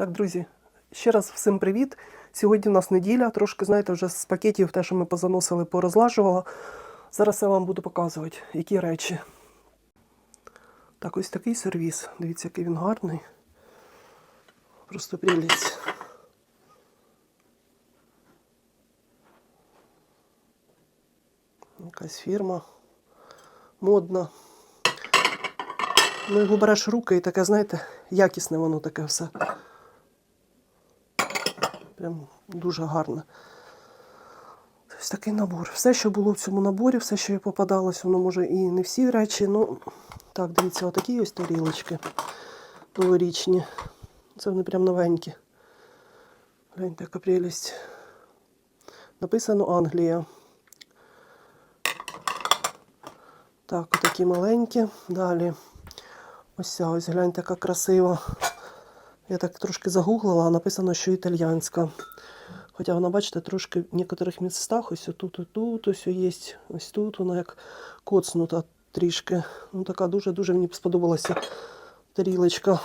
Так, друзі, ще раз всім привіт. Сьогодні у нас неділя, трошки, знаєте, вже з пакетів те, що ми позаносили, порозлажувала. Зараз я вам буду показувати, які речі. Так, ось такий сервіс. Дивіться, який він гарний. Просто прелість. Якась фірма. Модна. Ну, його береш руки і таке, знаєте, якісне воно таке все. Прям дуже гарне. Ось такий набор. Все, що було в цьому наборі, все, що попадалось, воно може і не всі речі. Ну, так, дивіться, отакі ось тарілочки новорічні. Це вони прям новенькі. Гляньте, яка прелість. Написано Англія. Так, отакі маленькі. Далі. Ось ця ось гляньте, яка красива. Я так трошки загуглила, написано, що італьянська. Хоча вона, бачите, трошки в некоторих містах, ось тут, і тут, ось є, ось тут, вона як коцнута трішки. Ну, така дуже-дуже мені сподобалася тарілочка.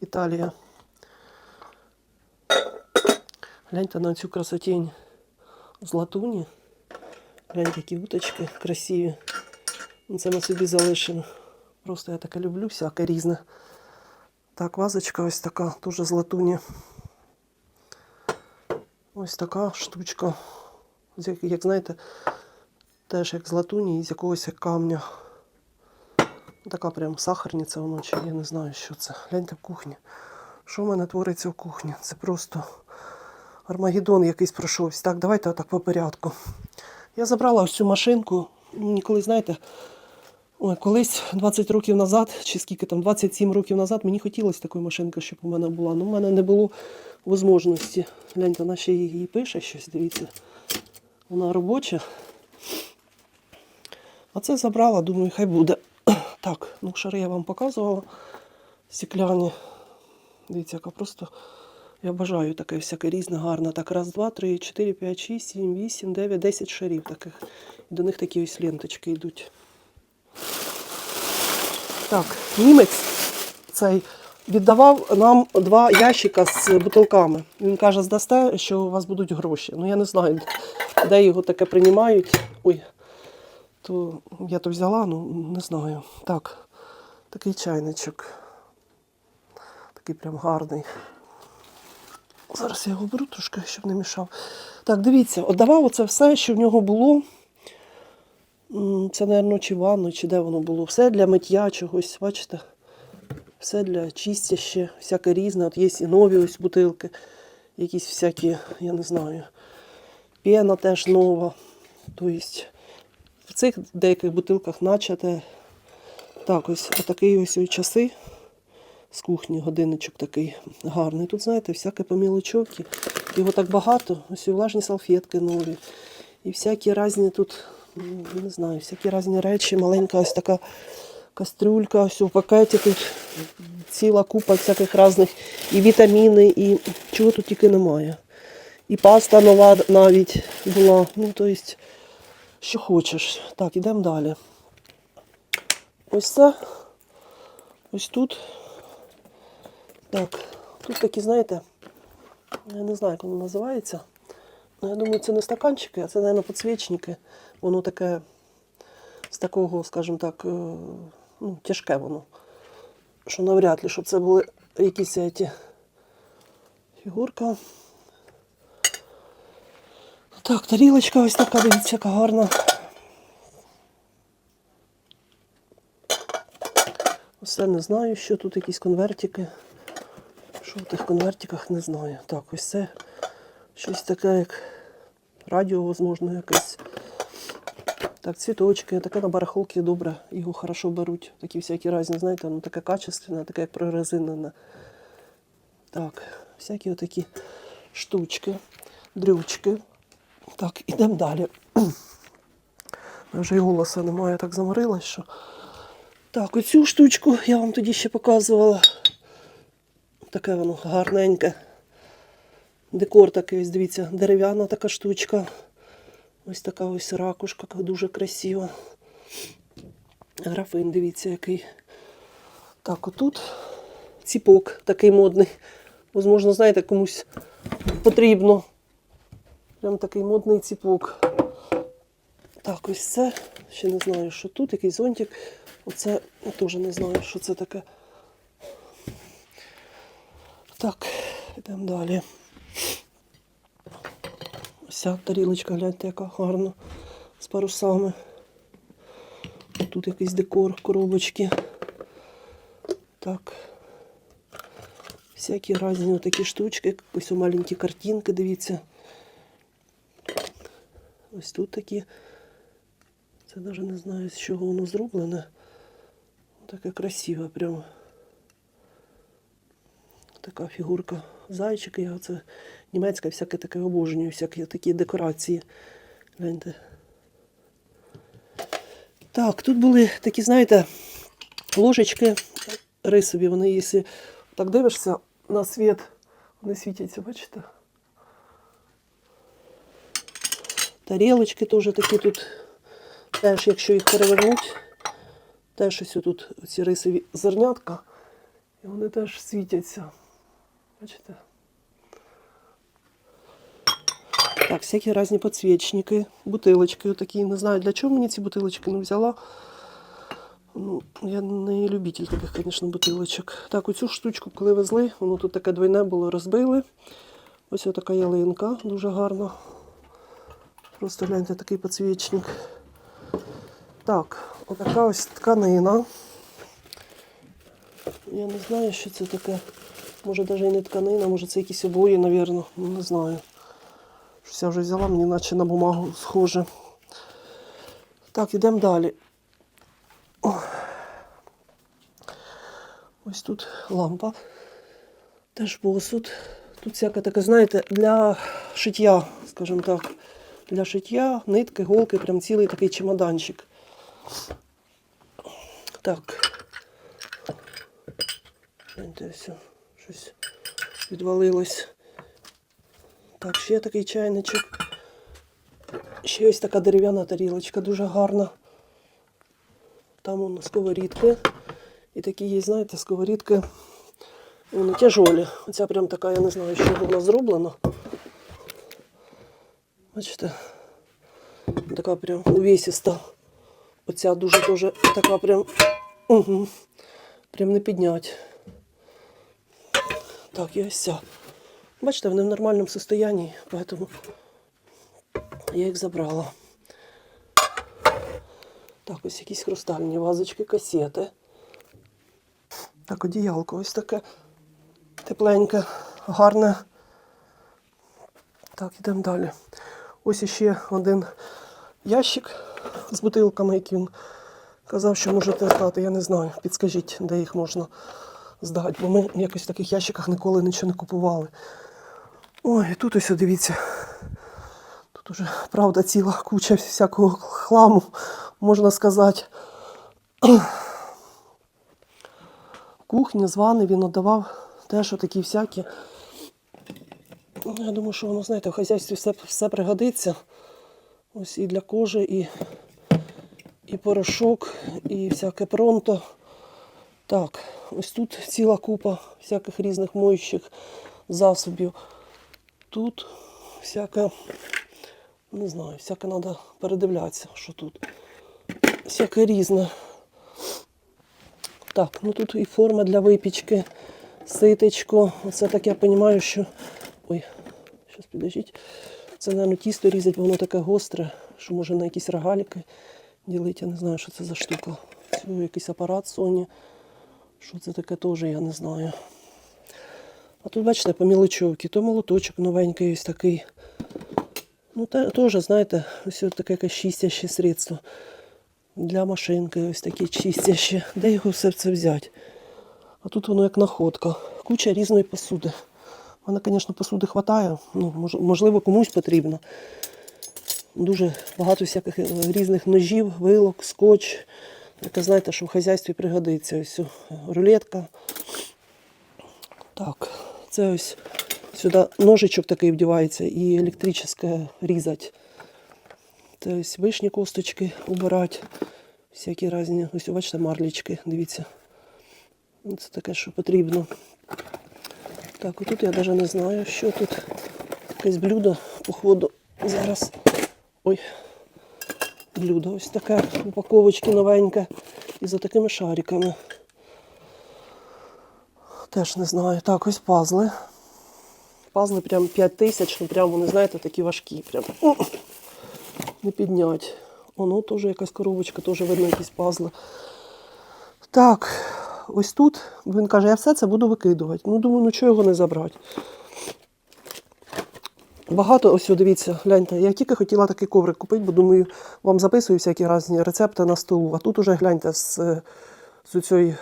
Італія. Гляньте на цю красотінь з латуні. Гляньте, які уточки красиві. Це ми собі залишимо. Просто я таке люблю, всяке різне. Так, вазочка ось така, дуже з латуні. Ось така штучка. Як, знаєте, теж як з латуні і з якогось як камня. Така прям сахарниця воно, я не знаю, що це. Гляньте в кухні. Що в мене твориться в кухні? Це просто Армагеддон якийсь пройшовся. Так, давайте отак по порядку. Я забрала ось цю машинку. Мені колись, знаєте, ой, колись 20 років назад, чи скільки там, 27 років назад, мені хотілося такої машинки, щоб у мене була. Ну, в мене не було можливості. Гляньте, вона ще її пише щось, дивіться. Вона робоча. А це забрала, думаю, хай буде. Так, ну шари я вам показувала. Стекляні. Дивіться, яка просто. Я бажаю таке всяке різне, гарне. Так, раз, два, три, чотири, п'ять, шість, сім, вісім, дев'ять, десять шарів таких. І до них такі ось ленточки йдуть. Так, німець цей віддавав нам два ящика з бутилками. Він каже, здасте, що у вас будуть гроші. Ну я не знаю, де його таке приймають. Ой, то я то взяла, ну не знаю. Так, такий чайничок. Такий прям гарний. Зараз я його беру трошки, щоб не мішав. Так, дивіться, отдавав оце все, що в нього було. Це, мабуть, чи ванну, чи де воно було. Все для миття чогось, бачите? Все для чистяще, всяке різне. От є і нові ось бутилки, якісь всякі, я не знаю. Пена теж нова. Тобто в цих деяких бутилках начате. Так, ось отакий ось часи з кухні, годинничок такий гарний. Тут, знаєте, всяке по мілочовки. Його так багато. Ось і влажні салфетки нові. І всякі різні тут, не знаю, всякі різні речі. Маленька ось така кастрюлька, ось у пакеті тут ціла купа всяких різних і вітаміни, і чого тут тільки немає. І паста нова навіть була. Ну, тобто, що хочеш. Так, ідемо далі. Ось це. Ось тут. Так, тут такі, знаєте, я не знаю, як воно називається. Ну, я думаю, це не стаканчики, а це, мабуть, підсвічники. Воно таке з такого, скажімо так, е, ну, тяжке воно. Що навряд ли, щоб це були якісь ці фігурка. Так, тарілочка ось така, дивіться, яка гарна. Все не знаю, що тут якісь конвертики. Що в тих конвертиках не знаю. Так, ось це щось таке, як радіо, можливо, якесь. Так, цвіточки, таке на барахолки добре, його хорошо беруть. Такі всякі різні, знаєте, воно таке качественне, таке як прорезинене. Так, всякі отакі штучки, дрючки. Так, ідемо далі. Я вже й голоса немає, так заморилась, що. Так, оцю штучку я вам тоді ще показувала. Таке воно гарненьке. Декор такий, ось дивіться, дерев'яна така штучка. Ось така ось ракушка, дуже красива. Графин, дивіться, який. Так, отут ціпок такий модний. Возможно, знаєте, комусь потрібно. Прям такий модний ціпок. Так, ось це. Ще не знаю, що тут, який зонтик. Оце я теж не знаю, що це таке. Так, йдемо далі. Ця тарілочка, гляньте, яка гарна. З парусами. Тут якийсь декор, коробочки. Так. Всякі різні такі штучки, ось у маленькі картинки, дивіться. Ось тут такі. Це навіть не знаю, з чого воно зроблене. Таке красиве прямо. Така фігурка зайчика. Я це німецька, всяке таке обожнюю, всякі такі декорації. Гляньте. Так, тут були такі, знаєте, ложечки рисові. Вони, якщо так дивишся на світ, вони світяться, бачите? Тарілочки теж такі тут, теж, якщо їх перевернуть, теж ось тут ці рисові зернятка, і вони теж світяться. Бачите? Так, всякі різні підсвічники, бутилочки отакі. Не знаю, для чого мені ці бутилочки не взяла. Ну, я не любитель таких, звісно, бутилочок. Так, оцю штучку, коли везли, воно тут таке двойне було, розбили. Ось така ялинка, дуже гарна. Просто гляньте, такий підсвічник. Так, отака ось тканина. Я не знаю, що це таке. Може навіть і не тканина, може це якісь обої, мабуть. Ну, не знаю. Щось я вже взяла, мені наче на бумагу схоже. Так, йдемо далі. Ось тут лампа. Теж посуд. Тут всяке таке, знаєте, для шиття, скажімо так. Для шиття, нитки, голки, прям цілий такий чемоданчик. Так. Все, щось відвалилось. Так, ще такий чайничок. Ще ось така дерев'яна тарілочка, дуже гарна. Там воно сковорідки. І такі є, знаєте, сковорідки. Вони тяжолі. Оця прям така, я не знаю, що вона зроблена. Бачите? Така прям увесиста. Оця дуже дуже така прям. Угу. Прям не піднять. Так, і ось ця. Бачите, вони в нормальному состоянні, поэтому я їх забрала. Так, ось якісь хрустальні вазочки, касети. Так, одіялко ось таке тепленьке, гарне. Так, йдемо далі. Ось іще один ящик з бутилками, який він казав, що можете здати. Я не знаю. Підскажіть, де їх можна здати, бо ми якось в таких ящиках ніколи нічого не купували. Ой, і тут ось дивіться. Тут уже, правда, ціла куча всякого хламу, можна сказати. Кухні, з ванни він віддавав теж отакі всякі. Я думаю, що воно, знаєте, в хазяйстві все, все пригодиться. Ось і для кожи, і, і порошок, і всяке пронто. Так, ось тут ціла купа всяких різних моючих засобів. Тут всяке, не знаю, всяке треба передивлятися, що тут. Всяке різне. Так, ну тут і форма для випічки, ситечко. Оце так я розумію, що. Ой, зараз підождіть. Це, мабуть, тісто різать, воно таке гостре, що може на якісь рогаліки ділити. Я не знаю, що це за штука. Це якийсь апарат Sony. Що це таке теж, я не знаю. А тут, бачите, по мілочовці, то молоточок новенький ось такий. Ну, те- теж, знаєте, ось таке якесь чистяще средство. Для машинки ось такі чистящі. Де його все це взяти? А тут воно як находка. Куча різної посуди. Мене, звісно, посуди вистачає. Ну, можливо, комусь потрібно. Дуже багато всяких е, різних ножів, вилок, скотч. Яке, знаєте, що в хазяйстві пригодиться. Ось рулетка. Так, це ось сюди ножичок такий вдівається і електричне різати. Це ось вишні косточки убирати. Всякі різні. Ось бачите, марлічки, дивіться. Це таке, що потрібно. Так, отут я навіть не знаю, що тут. Якесь блюдо, походу, зараз. Ой, блюдо ось таке, упаковочки новеньке. І за такими шариками. Теж не знаю. Так, ось пазли. Пазли прям 5 тисяч, ну прям вони, знаєте, такі важкі. Прям. Не піднять. Воно теж якась коробочка, теж видно якісь пазли. Так, ось тут він каже, я все це буду викидувати. Ну, думаю, ну чого його не забрати. Багато, ось дивіться, гляньте, я тільки хотіла такий коврик купити, бо думаю, вам записую всякі різні рецепти на столу. А тут уже гляньте з, з цією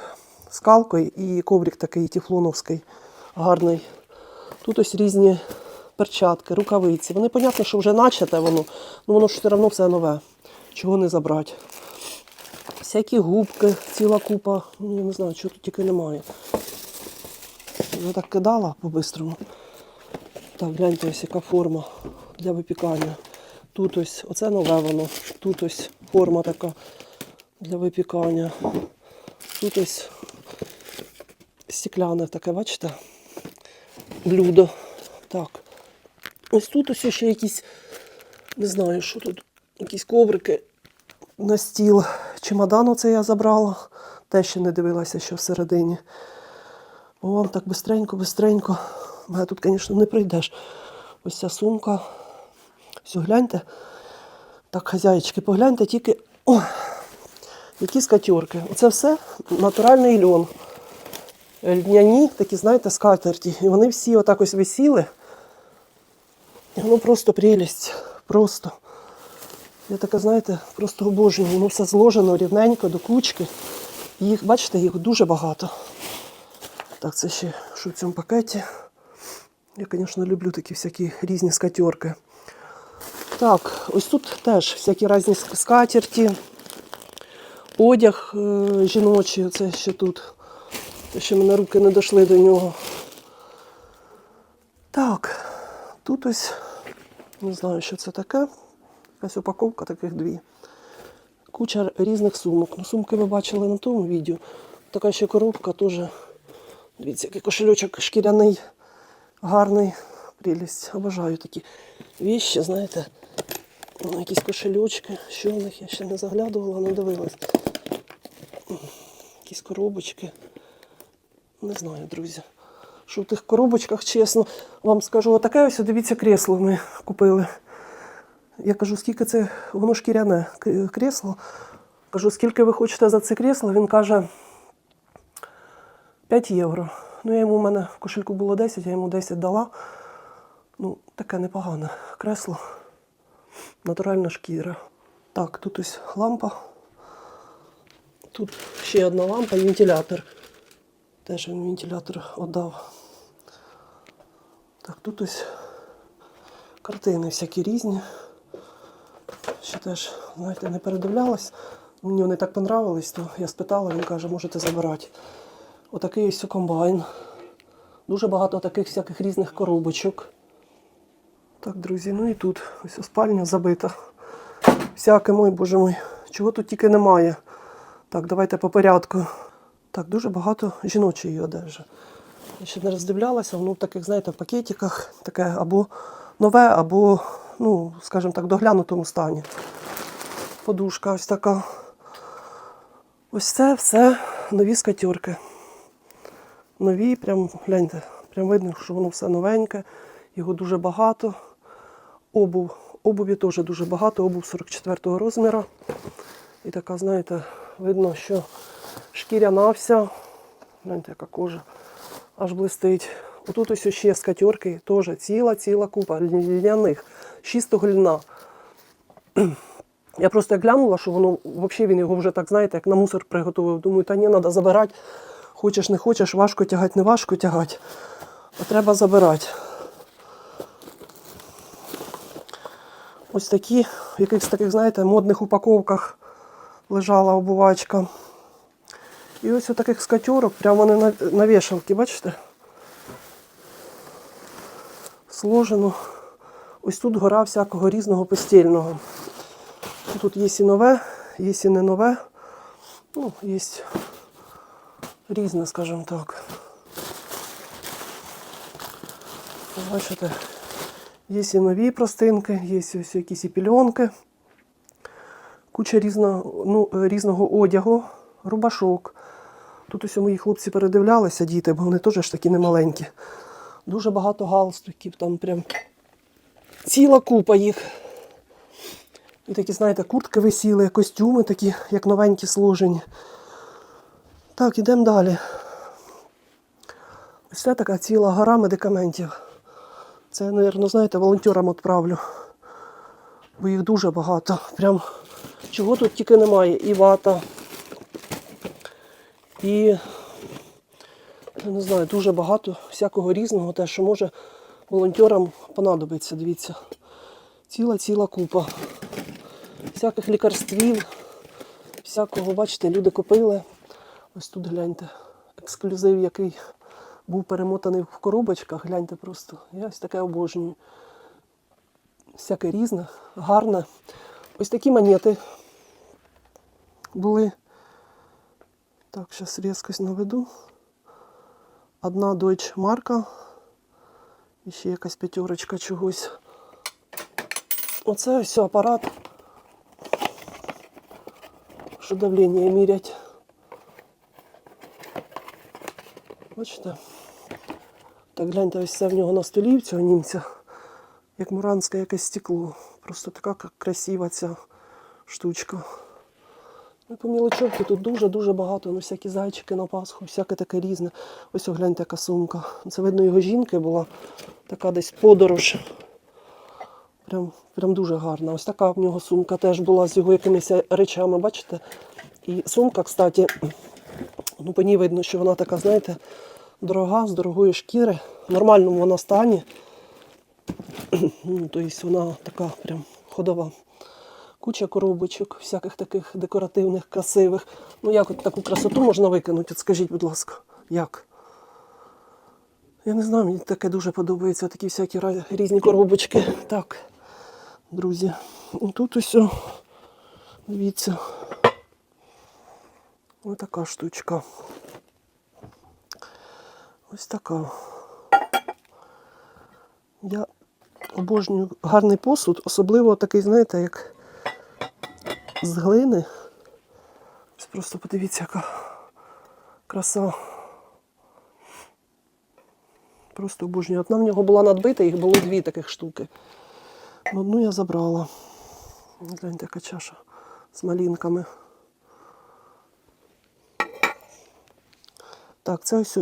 скалкою і коврик такий тефлоновський, гарний. Тут ось різні перчатки, рукавиці. Вони, понятно, що вже начате воно, але воно ж все одно все нове. Чого не забрати. Всякі губки, ціла купа. Ну, я не знаю, чого тут тільки немає. Я так кидала по-бистрому. Так, гляньте, ось яка форма для випікання. Тут ось, оце нове воно. Тут ось форма така для випікання. Тут ось стекляне таке, бачите? Блюдо. Так. Ось тут ось ще якісь, не знаю, що тут, якісь коврики на стіл. Чемодан оце я забрала. Те ще не дивилася, що всередині. Вам так бистренько, бистренько. Мене тут, звісно, не прийдеш. Ось ця сумка. Все, гляньте. Так, хазяїчки, погляньте тільки. О, які скатерки. Оце все натуральний льон. Льняні, такі, знаєте, скатерті. І вони всі отак ось висіли. І воно просто прелість. Просто. Я таке, знаєте, просто обожнюю. Воно все зложено рівненько до кучки. І Їх, бачите, їх дуже багато. Так, це ще що в цьому пакеті. Я, звісно, люблю такі всякі різні скатерки. Так, ось тут теж всякі різні ск- скатерті, одяг е, жіночий, це ще тут. Те, що мене руки не дійшли до нього. Так, тут ось, не знаю, що це таке. Якась упаковка таких дві. Куча різних сумок. Ну, сумки ви бачили на тому відео. Така ще коробка теж. Дивіться, який кошельочок шкіряний, гарний. Прелість. Обожаю такі віщі, знаєте. Ну, Якісь кошельочки. Що в них? Я ще не заглядувала, не дивилась. Якісь коробочки. Не знаю, друзі. Що в тих коробочках, чесно, вам скажу, отаке ось, дивіться, кресло ми купили. Я кажу, скільки це, воно шкіряне кресло. Кажу, скільки ви хочете за це кресло? Він каже 5 євро. Ну, я йому в мене в кошельку було 10, я йому 10 дала. Ну, таке непогане кресло. Натуральна шкіра. Так, тут ось лампа. Тут ще одна лампа і вентилятор. Теж він вентилятор віддав. Так, тут ось картини всякі різні. Ще теж, знаєте, не передивлялась. Мені вони так понравились, то я спитала, він каже, можете забирати. Отакий ось комбайн. Дуже багато таких всяких різних коробочок. Так, друзі, ну і тут ось спальня забита. Всяке, мой, боже мой, чого тут тільки немає. Так, давайте по порядку. Так, дуже багато жіночої одежі. Я ще не роздивлялася, воно в таких, знаєте, в пакетиках таке або нове, або, ну, скажімо так, доглянутому стані. Подушка ось така. Ось це все нові скатерки. Нові, прям гляньте, прям видно, що воно все новеньке, його дуже багато. Обув. Обуві теж дуже багато, обув 44-го розміру. І така, знаєте, видно, що шкіряна вся. Гляньте, яка кожа аж блистить. Отут ось ще скатерки, теж ціла-ціла купа льняних, чистого льна. Я просто глянула, що воно взагалі він його вже так, знаєте, як на мусор приготував. Думаю, та ні, треба забирати. Хочеш, не хочеш, важко тягати, не важко тягати. А треба забирати. Ось такі, в якихось таких, знаєте, модних упаковках лежала обувачка. І ось у таких скатерок, прямо вони на, на вішалки, бачите? Сложено. Ось тут гора всякого різного постільного. Тут є і нове, є і не нове. Ну, є різне, скажімо так. Бачите, є і нові простинки, є ось якісь і пільонки, куча різного, ну, різного одягу, рубашок. Тут ось мої хлопці передивлялися, діти, бо вони теж ж такі немаленькі. Дуже багато галстуків, там прям ціла купа їх. І такі, знаєте, куртки висіли, костюми такі, як новенькі сложені. Так, ідемо далі. Ось це така ціла гора медикаментів. Це я, мабуть, знаєте, волонтерам відправлю. Бо їх дуже багато. Прям чого тут тільки немає. І вата. І не знаю, дуже багато всякого різного, те, що може волонтерам понадобиться, дивіться. Ціла ціла купа. Всяких лікарствів, всякого, бачите, люди купили. Ось тут гляньте. Ексклюзив, який був перемотаний в коробочках, гляньте просто. Я ось таке обожнюю. Всяке різне, гарне. Ось такі монети були. Так, зараз різкость наведу. Одна Deutsche марка. І ще якась п'ятерочка чогось. Оце ось апарат. Що давлення мірять. Бачите? Так гляньте, ось це в нього на столі в цього німця. Як муранське якесь стекло. Просто така красива ця штучка. Ну, по мілочовки тут дуже-дуже багато. Ну, всякі зайчики на Пасху, всяке таке різне. Ось о, гляньте, яка сумка. Це видно його жінки була. Така десь подорож. Прям, прям дуже гарна. Ось така в нього сумка теж була з його якимись речами, бачите? І сумка, кстати, ну по ній видно, що вона така, знаєте, дорога, з дорогої шкіри. В нормальному вона стані. Тобто вона така прям ходова. Куча коробочок, всяких таких декоративних, красивих. Ну як от таку красоту можна викинути? От скажіть, будь ласка, як? Я не знаю, мені таке дуже подобається, такі всякі різні коробочки. Так, друзі, тут ось, дивіться, ось така штучка. Ось така. Я обожнюю гарний посуд, особливо такий, знаєте, як з глини. Ось Просто подивіться, яка краса. Просто обожнюю. Одна в нього була надбита, їх було дві таких штуки. Ну, Одну я забрала. Гляньте, яка чаша з малінками. Так, це ось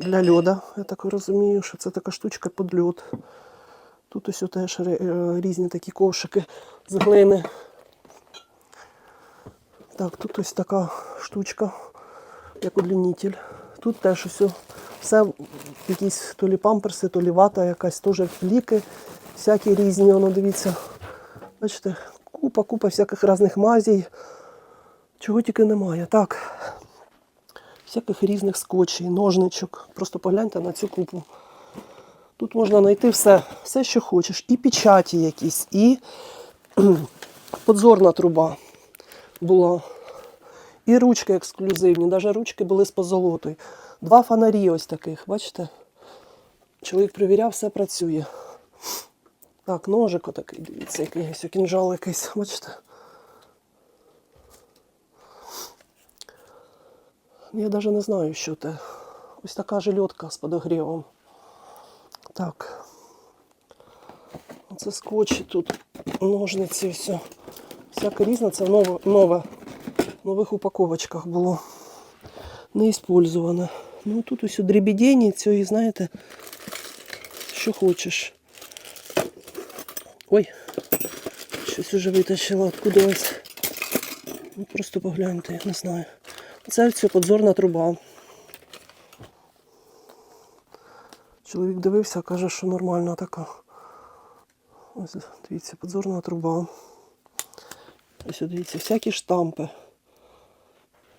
для льода. Я так розумію, що це така штучка під льод. Тут ось теж е, різні такі ковшики з глини. Так, тут ось така штучка, як удлінитель. Тут теж ось все якісь то лі памперси, то лі вата, якась теж ліки, всякі різні, воно дивіться. Бачите, купа, купа всяких різних мазій. Чого тільки немає. Так. Всяких різних скотчей, ножничок. Просто погляньте на цю купу. Тут можна знайти все, все, що хочеш. І печаті якісь, і подзорна труба була. І ручки ексклюзивні, навіть ручки були з позолотою. Два фонарі ось таких, бачите? Чоловік перевіряв, все працює. Так, ножик отакий, дивіться, який ось кінжал якийсь, бачите? Я навіть не знаю, що це. Ось така жильотка з подогрівом. Так. Оце скотчі тут, ножниці, все. Всяке різне, це нове, нове. В нових упаковочках було. Не іспользоване. Ну тут ось дрібідені, цієї, знаєте, що хочеш. Ой, щось уже витащила откуда ось. Ну, просто погляньте, я не знаю. Це все подзорна труба. Чоловік дивився, каже, що нормальна така. Ось дивіться, подзорна труба. Ось дивіться, всякі штампи.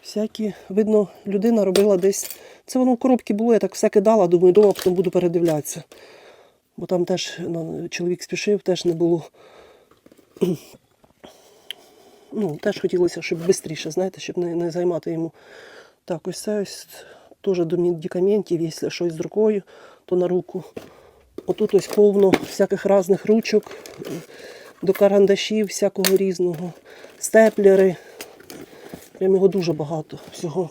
Всякі, видно, людина робила десь. Це воно в коробці було, я так все кидала, думаю, дома потім буду передивлятися. Бо там теж ну, чоловік спішив, теж не було. Ну, теж хотілося, щоб швидше, знаєте, щоб не, не займати йому. Так, ось це ось теж до медикаментів, якщо щось з рукою, то на руку. Отут ось повно всяких різних ручок, до карандашів, всякого різного, степлери. Прям його дуже багато всього.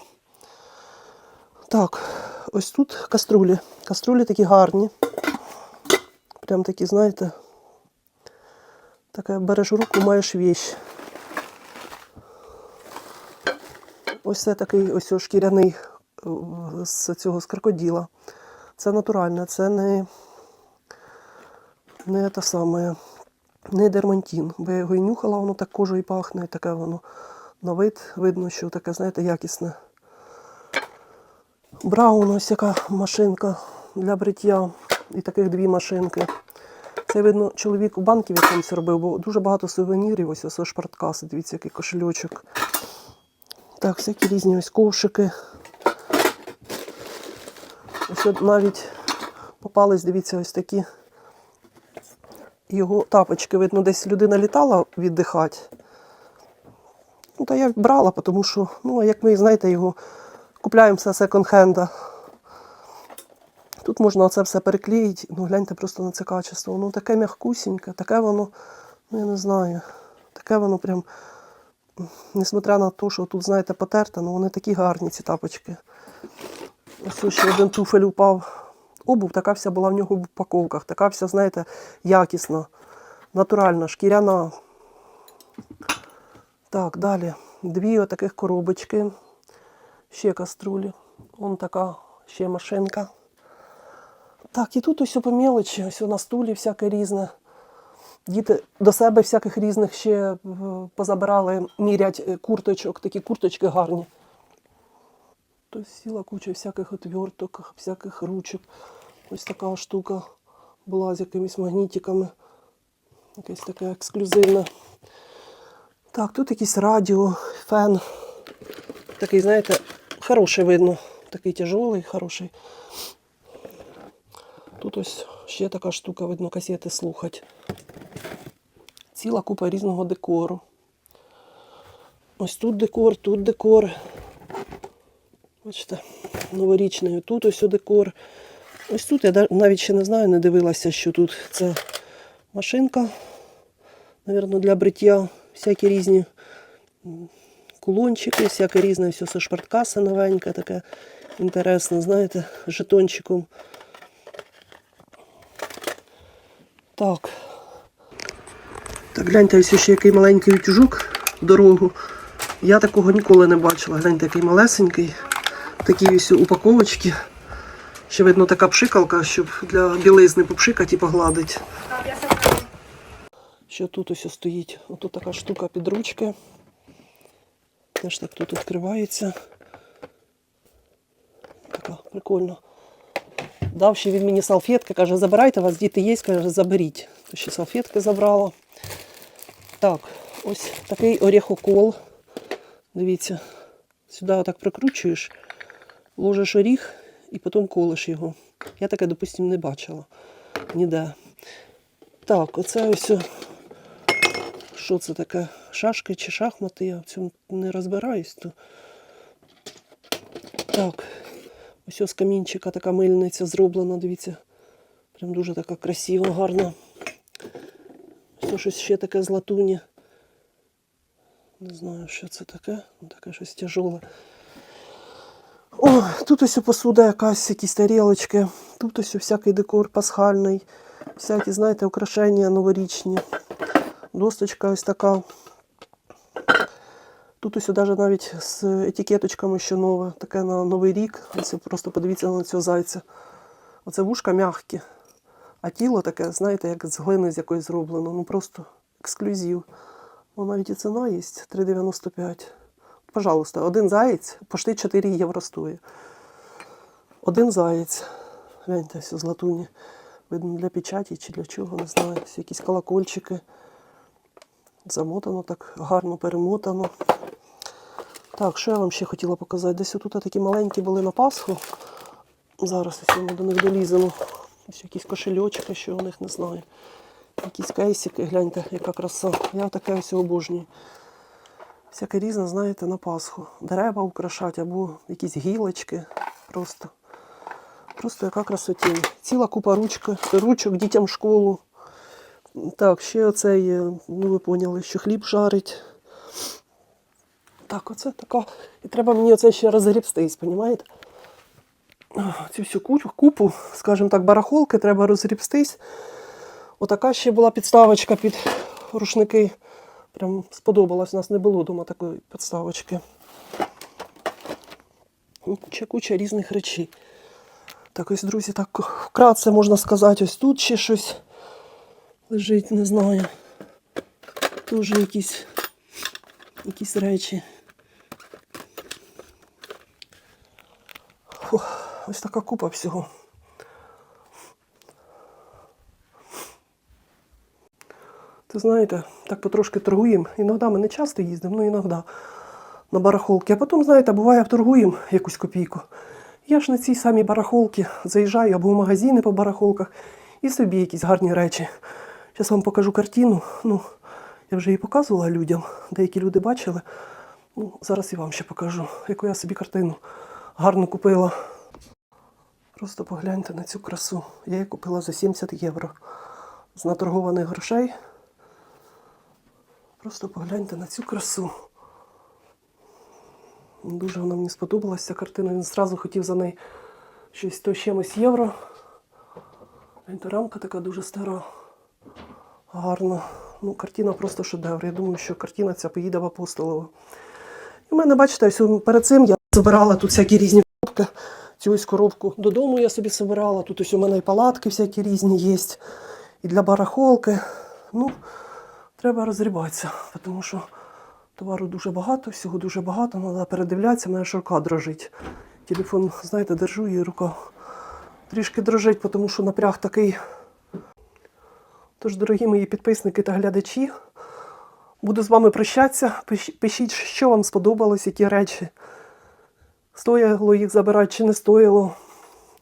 Так, ось тут каструлі. Каструлі такі гарні. Прям такі, знаєте, таке береш руку, маєш віч. Ось це такий ось шкіряний е, з цього з крокоділа. Це натуральне, це не, не те саме, не дермантин. Бо я його і нюхала, воно так кожою пахне, і таке воно на вид видно, що таке, знаєте, якісне. Браун, ось яка машинка для бриття. І таких дві машинки. Це, видно, чоловік у банків якомусь робив, бо дуже багато сувенірів, ось ось шпарткаси, дивіться, який кошельочок. Так, всякі різні ось ковшики. Ось от навіть попались, дивіться, ось такі його тапочки. Видно, десь людина літала віддихати. Ну, та я брала, тому що, ну, як ми, знаєте, його купляємо все секонд-хенда. Тут можна це все переклеїти, ну гляньте просто на це качество. Воно таке м'якусіньке, таке воно, ну я не знаю, таке воно прям, несмотря на те, що тут, знаєте, потерте, ну вони такі гарні, ці тапочки. Ось ще один туфель упав. Обув така вся була в нього в упаковках, така вся, знаєте, якісна, натуральна, шкіряна. Так, далі. Дві отаких коробочки. Ще каструлі. Вон така ще машинка. Так, і тут ось по мелочі, ось на стулі всяке різне. Діти до себе всяких різних ще е, позабирали, мірять е, курточок, такі курточки гарні. Тут сіла куча всяких отверток, всяких ручок. Ось така штука була з якимись магнітиками. Якесь таке ексклюзивне. Так, тут якийсь радіо, фен. Такий, знаєте, хороший видно. Такий тяжелий, хороший. Тут ось ще така штука, видно, касети слухать. Ціла купа різного декору. Ось тут декор, тут декор. Бачите, новорічний. Тут ось декор. Ось тут я навіть ще не знаю, не дивилася, що тут це машинка, Навірно, для бриття. Всякі різні кулончики, всяке різне, все це шпарткаса новенька, таке інтересне, знаєте, жетончиком. Так. Так, гляньте, ось ще який маленький утюжок в дорогу. Я такого ніколи не бачила. Гляньте, який малесенький. Такі ось упаковочки. Ще видно така пшикалка, щоб для білизни попшикати і погладити. Що тут ось стоїть? Отут така штука під ручки. Теж так тут відкривається. Така прикольно. Дав ще він мені салфетки, каже, забирайте, у вас діти є, каже, заберіть. То ще салфетки забрала. Так, ось такий орехокол. Дивіться, сюди отак прикручуєш, ложиш оріх і потім колиш його. Я таке, допустимо, не бачила ніде. Так, оце ось. Що це таке? Шашки чи шахмати? Я в цьому не розбираюсь. То... Так, ось з камінчика така мильниця зроблена, дивіться. Прям дуже така красива, гарна. Ось щось ще таке з латуні. Не знаю, що це таке. Ну, Таке щось тяжоле. О, тут ось посуда якась, якісь тарілочки. Тут ось всякий декор пасхальний, всякі, знаєте, украшення новорічні. Досточка ось така. Тут ось даже навіть з етикеточками ще нове, таке на Новий рік. Ось просто подивіться на цього зайця. Оце вушка м'які, а тіло таке, знаєте, як з глини з якоїсь зроблено. Ну просто ексклюзив. Ну, навіть і ціна є 3,95. Пожалуйста, один заєць почти 4 євро стоїть. Один заєць. Гляньте, все з латуні. Видно, для печаті чи для чого, не знаю. Всі якісь колокольчики. Замотано так, гарно перемотано. Так, що я вам ще хотіла показати? Десь отут такі маленькі були на Пасху. Зараз ось ми до них доліземо. Ось якісь кошельочки, що у них не знаю. Якісь кейсики, гляньте, яка краса. Я таке ось обожнюю. Всяке різне, знаєте, на Пасху. Дерева украшати або якісь гілочки. Просто. Просто яка красотінь. Ціла купа ручка, ручок дітям в школу. Так, ще оцей, е, ну ви поняли, що хліб жарить. Так, оце така. І треба мені оце ще розгрібстись, понімаєте? Цю всю кучу, купу, скажімо так, барахолки треба розгрібстись. Отака ще була підставочка під рушники. Прям сподобалась. У нас не було вдома такої підставочки. Ну, Куча куча різних речей. Так ось, друзі, так вкратце можна сказати, ось тут ще щось лежить, не знаю. Теж якісь, якісь речі. Ось така купа всього. Ти знаєте, так потрошки торгуємо. Іноді ми не часто їздимо, ну іноді на барахолки. А потім, знаєте, буває, торгуємо якусь копійку. Я ж на цій самій барахолці заїжджаю або в магазини по барахолках і собі якісь гарні речі. Зараз вам покажу картину. Ну, я вже її показувала людям. Деякі люди бачили. Ну, зараз і вам ще покажу, яку я собі картину гарно купила. Просто погляньте на цю красу. Я її купила за 70 євро. З наторгованих грошей. Просто погляньте на цю красу. Дуже вона мені сподобалася ця картина. Він зразу хотів за неї щось то чимось євро. Рамка така дуже стара. Гарна. Ну, картина просто шедевр. Я думаю, що картина ця поїде в Апостолово. І в мене, бачите, перед цим я збирала тут всякі різні коробки. Цю ось коробку додому я собі збирала. Тут ось у мене і палатки всякі різні є. І для барахолки. Ну, треба розрібатися, тому що товару дуже багато, всього дуже багато, треба передивлятися, мене рука дрожить. Телефон, знаєте, держу і рука трішки дрожить, тому що напряг такий. Тож, дорогі мої підписники та глядачі, буду з вами прощатися. Пишіть, що вам сподобалось, які речі. Стояло їх забирати чи не стояло.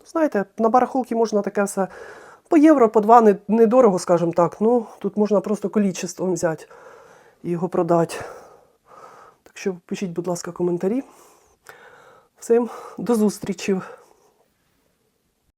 Знаєте, на барахолки можна таке все по євро, по два, не- недорого, скажімо так. Ну, тут можна просто колічеством взяти і його продати. Так що пишіть, будь ласка, коментарі. Всім до зустрічі!